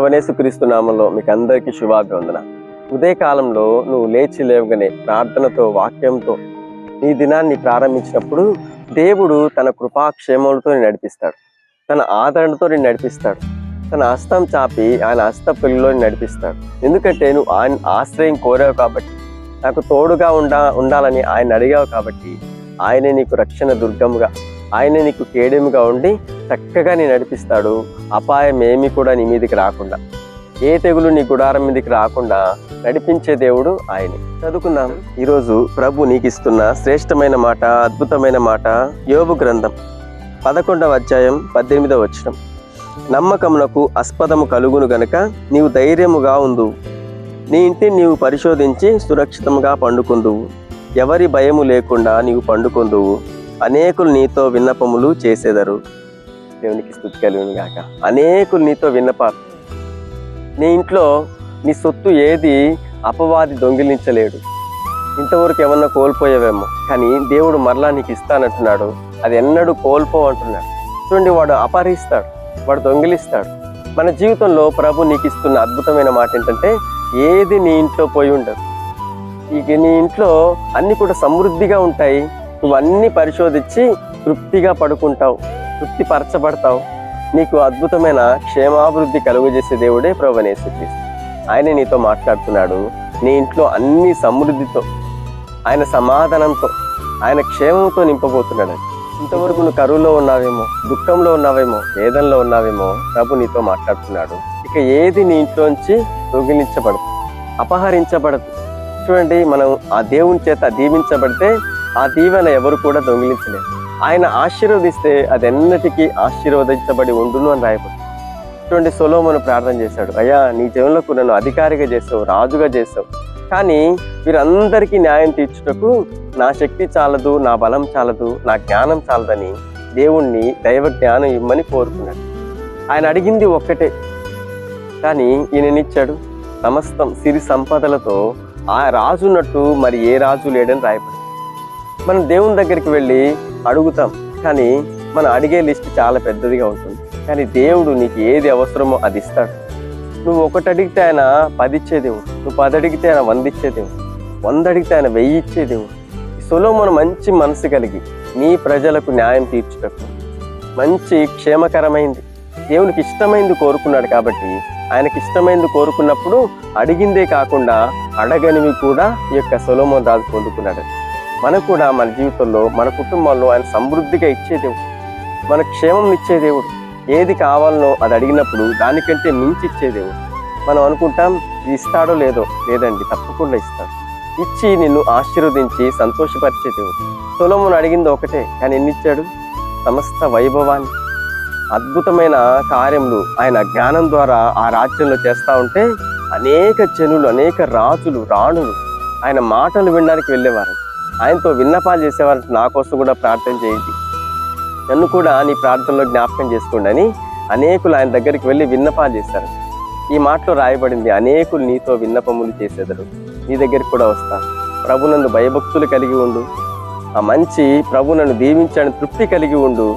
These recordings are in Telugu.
ప్రవణేశుక్రీస్తు నామంలో మీకు అందరికీ శుభాభివందన. ఉదయకాలంలో నువ్వు లేచి లేవగానే ప్రార్థనతో వాక్యంతో నీ దినాన్ని ప్రారంభించినప్పుడు దేవుడు తన కృపాక్షేమములతో నేను నడిపిస్తాడు. తన ఆదరణతో నేను నడిపిస్తాడు. తన హస్తం చాపి ఆయన హస్త పిల్లలో నడిపిస్తాడు. ఎందుకంటే నువ్వు ఆయన ఆశ్రయం కోరావు కాబట్టి నాకు తోడుగా ఉండా ఉండాలని ఆయన అడిగావు కాబట్టి ఆయనే నీకు రక్షణ దుర్గముగా ఆయనే నీకు కేడెముగా ఉండి చక్కగా నీ నడిపిస్తాడు. అపాయం ఏమీ కూడా నీ మీదకి రాకుండా. ఏ తెగులు నీ గుడారం మీదకి రాకుండా నడిపించే దేవుడు ఆయనే. చదువుకుందాం. ఈరోజు ప్రభు నీకు ఇస్తున్న శ్రేష్టమైన మాట అద్భుతమైన మాట యోగు గ్రంథం పదకొండవ అధ్యాయం పద్దెనిమిదవ వచనం. నమ్మకమునకు ఆస్పదము కలుగును గనక నీవు ధైర్యముగా ఉండు. నీ ఇంటిని నీవు పరిశోధించి సురక్షితంగా పండుకుందువు ఎవరి భయము లేకుండా నీవు పండుకుందువు అనేకులు నీతో విన్నపములు చేసేదరు. దేవునికి స్థుతి కలిగిన గాక అనేకులు నీతో విన్నపాలు నీ ఇంట్లో నీ సొత్తు ఏది అపవాది దొంగిలించలేడు. ఇంతవరకు ఏమన్నా కోల్పోయావేమో కానీ దేవుడు మరలా నీకు ఇస్తానంటున్నాడు. అది ఎన్నడూ కోల్పో అంటున్నాడు. చూడండి వాడు అపహరిస్తాడు వాడు దొంగిలిస్తాడు. మన జీవితంలో ప్రభు నీకు ఇస్తున్న అద్భుతమైన మాట ఏంటంటే ఏది నీ ఇంట్లో పోయి ఉండదు. ఇక నీ ఇంట్లో అన్నీ కూడా సమృద్ధిగా ఉంటాయి. నువ్వు అన్నీ పరిశోధించి తృప్తిగా పడుకుంటావు. తృప్తిపరచబడతావు. నీకు అద్భుతమైన క్షేమాభివృద్ధి కలుగజేసే దేవుడే ప్రభనేశ్వరీస్తు ఆయన నీతో మాట్లాడుతున్నాడు. నీ ఇంట్లో అన్ని సమృద్ధితో ఆయన సమాధానంతో ఆయన క్షేమంతో నింపబోతున్నాడు. ఇంతవరకు నువ్వు కరువులో ఉన్నావేమో దుఃఖంలో ఉన్నావేమో వేదనలో ఉన్నావేమో ప్రభు నీతో మాట్లాడుతున్నాడు. ఇక ఏది నీ ఇంట్లోంచి దొంగిలించబడదు అపహరించబడదు. చూడండి మనం ఆ దేవుని చేత దీవించబడితే ఆ దీవెన ఎవరు కూడా దొంగిలించలేదు ఆయన ఆశీర్వదిస్తే అది ఎన్నటికీ ఆశీర్వదించబడి ఉండును అని రాయబడి ఇటువంటి సొలోమను ప్రార్థన చేశాడు. అయ్యా నీ జీవనకు నన్ను అధికారిగా చేసావు రాజుగా చేసావు. కానీ వీరందరికీ న్యాయం తీర్చుటకు నా శక్తి చాలదు నా బలం చాలదు నా జ్ఞానం చాలదని దేవుణ్ణి దైవ జ్ఞానం ఇమ్మని కోరుకున్నాడు. ఆయన అడిగింది ఒక్కటే. కానీ ఈయననిచ్చాడు. సమస్తం సిరి సంపదలతో ఆ రాజు ఉన్నట్టు మరి ఏ రాజు లేడని రాయబడి మనం దేవుని దగ్గరికి వెళ్ళి అడుగుతాం. కానీ మనం అడిగే లిస్ట్ చాలా పెద్దదిగా ఉంటుంది. కానీ దేవుడు నీకు ఏది అవసరమో అది ఇస్తాడు. నువ్వు ఒకటి అడిగితే ఆయన పది ఇచ్చే దేవుడు. నువ్వు పది అడిగితే ఆయన వంద ఇచ్చే దేవుడు. వంద అడిగితే ఆయన వెయ్యి ఇచ్చే దేవుడు సొలోమోను మంచి మనసు కలిగి నీ ప్రజలకు న్యాయం తీర్చుటకు మంచి క్షేమకరమైంది. దేవునికి ఇష్టమైంది కోరుకున్నాడు కాబట్టి ఆయనకి ఇష్టమైంది కోరుకున్నప్పుడు అడిగిందే కాకుండా అడగనివి కూడా ఈ యొక్క సొలోమోన్ రాజు పొందుకున్నాడు. మనకు కూడా మన జీవితంలో మన కుటుంబంలో ఆయన సమృద్ధిగా ఇచ్చే దేవుడు. మన క్షేమం ఇచ్చే దేవుడు. ఏది కావాలనో అది అడిగినప్పుడు దానికంటే మించి ఇచ్చే దేవుడు. మనం అనుకుంటాం ఇస్తాడో లేదో లేదండి తప్పకుండా ఇస్తాడు. ఇచ్చి నిన్ను ఆశీర్వదించి సంతోషపరిచే దేవుడు. సొలోమును అడిగింది ఒకటే కానీ ఎన్నిచ్చాడు? సమస్త వైభవాన్ని. అద్భుతమైన కార్యములు ఆయన జ్ఞానం ద్వారా ఆ రాజ్యంలో చేస్తూ ఉంటే అనేక జనులు అనేక రాజులు రాణులు ఆయన మాటలు వినడానికి వెళ్ళేవారు ఆయనతో విన్నపాలు చేసేవారు నా కోసం కూడా ప్రార్థన చేయండి. నన్ను కూడా నీ ప్రార్థనలో జ్ఞాపకం చేసుకోండి అని అనేకులు ఆయన దగ్గరికి వెళ్ళి విన్నపాలు చేశారు. ఈ మాటలో రాయబడింది అనేకులు నీతో విన్నపములు చేసేదరు. నీ దగ్గరికి కూడా వస్తా. ప్రభునందు భయభక్తులు కలిగి ఉండు. ఆ మంచి ప్రభు నన్ను దీవించని తృప్తి కలిగి ఉండు.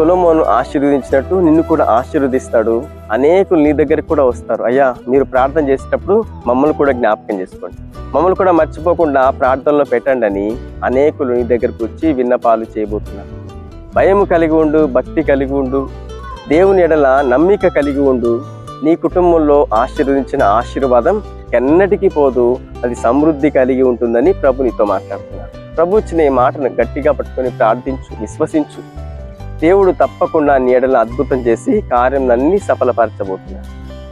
సొలోమోను ఆశీర్వదించినట్టు నిన్ను కూడా ఆశీర్వదిస్తాడు. అనేకులు నీ దగ్గరికి కూడా వస్తారు. అయ్యా మీరు ప్రార్థన చేసేటప్పుడు మమ్మల్ని కూడా జ్ఞాపకం చేసుకోండి. మమ్మల్ని కూడా మర్చిపోకుండా ప్రార్థనలో పెట్టండి అని అనేకులు నీ దగ్గరకు వచ్చి విన్నపాలు చేయబోతున్నారు. భయం కలిగి ఉండు భక్తి కలిగి ఉండు దేవుని ఎడల నమ్మిక కలిగి ఉండు. నీ కుటుంబంలో ఆశీర్వదించిన ఆశీర్వాదం ఎన్నటికీ పోదు అది సమృద్ధి కలిగి ఉంటుందని ప్రభు నీతో మాట్లాడుతున్నాడు ప్రభు ఇచ్చిన ఈ మాటను గట్టిగా పట్టుకొని ప్రార్థించు విశ్వసించు. దేవుడు తప్పకుండా నీ ఎడల అద్భుతం చేసి కార్యం అన్ని సఫలపరచబోతున్నాడు.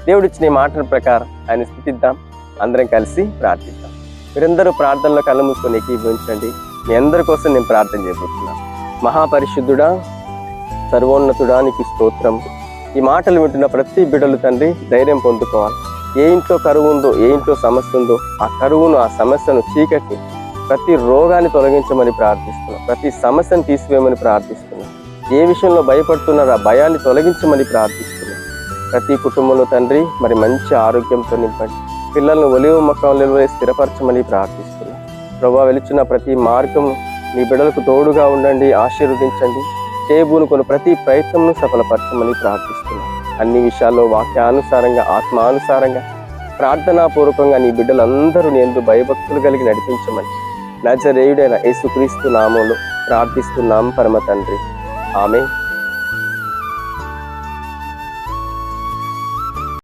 దేవుడు ఇచ్చిన ఈ మాటల ప్రకారం ఆయన స్థితిద్దాం. అందరం కలిసి ప్రార్థిద్దాం. మీరందరూ ప్రార్థనలో కళ్ళు మూసుకొని ఏకీభవించండి. మీ అందరి కోసం నేను ప్రార్థన చేయబోతున్నాను మహాపరిశుద్ధుడా సర్వోన్నతుడా నీకు స్తోత్రం. ఈ మాటలు వింటున్న ప్రతి బిడ్డలు తండ్రి ధైర్యం పొందుకోవాలి. ఏ ఇంట్లో కరువు ఉందో ఏ ఇంట్లో సమస్య ఉందో ఆ కరువును ఆ సమస్యను చీకటి ప్రతి రోగాన్ని తొలగించమని ప్రార్థిస్తున్నాం. ప్రతి సమస్యను తీసివేయమని ప్రార్థిస్తున్నాం. ఏ విషయంలో భయపడుతున్నారో ఆ భయాన్ని తొలగించమని ప్రార్థిస్తున్నాం. ప్రతి కుటుంబంలో తండ్రి మరి మంచి ఆరోగ్యంతో నింపండి. పిల్లలను ఒలివ మొక్కలు స్థిరపరచమని ప్రార్థిస్తున్నాం. ప్రభావ వెలుచున్న ప్రతి మార్గం మీ బిడ్డలకు తోడుగా ఉండండి ఆశీర్వదించండి. చేయబూనుకొని ప్రతి ప్రయత్నంను సఫలపరచమని ప్రార్థిస్తున్నాం. అన్ని విషయాల్లో వాక్యానుసారంగా ఆత్మానుసారంగా ప్రార్థనాపూర్వకంగా నీ బిడ్డలందరూ నేను భయభక్తులు కలిగి నడిపించమని. నజరేయుడైన యేసుక్రీస్తు నామంలో ప్రార్థిస్తున్నాం పరమ తండ్రి. आमीन